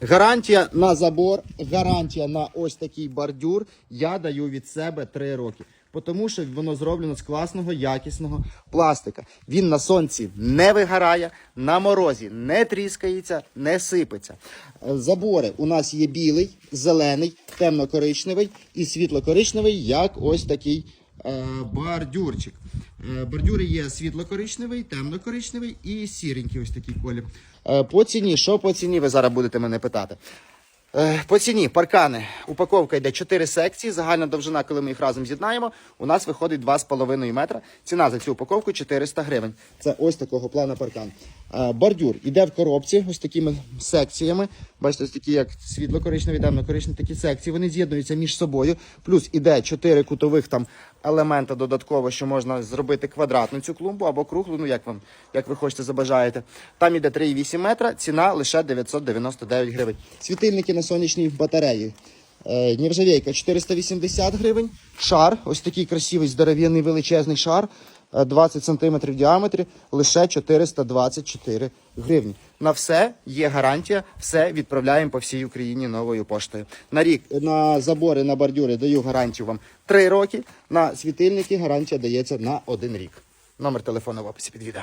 Гарантія на забор, гарантія на ось такий бордюр. Я даю від себе 3 роки. Тому що воно зроблено з класного, якісного пластика. Він на сонці не вигорає, на морозі не тріскається, не сипеться. Е, Забори у нас є білий, зелений, темно-коричневий і світло-коричневий, як ось такий бордюрчик. Е, Бордюри є світло-коричневий, темно-коричневий і сіренький ось такий колір. Е, По ціні, що по ціні, ви зараз будете мене питати. Е, По ціні паркани. Упаковка йде 4 секції. Загальна довжина, коли ми їх разом з'єднаємо, у нас виходить 2,5 метра. Ціна за цю упаковку 400 гривень. Це ось такого плану паркан. Е, Бордюр іде в коробці, ось такими секціями. Бачите, ось такі як світло-коричневі, темно-коричневі такі секції. Вони з'єднуються між собою. Плюс іде 4 кутових там елемента додатково, що можна зробити квадратну цю клумбу або круглу, ну як вам, як ви хочете, забажаєте. Там іде 3,8 метра, ціна лише 999 гривень. Світильники на сонячній батареї. Е, Нержавейка 480 гривень. Шар, ось такий красивий, здоров'яний величезний шар, 20 см в діаметрі, лише 424 гривні. На все є гарантія, все відправляємо по всій Україні новою поштою. На рік на забори, на бордюри даю гарантію вам 3 роки, на світильники гарантія дається на 1 рік. Номер телефону в описі під відео.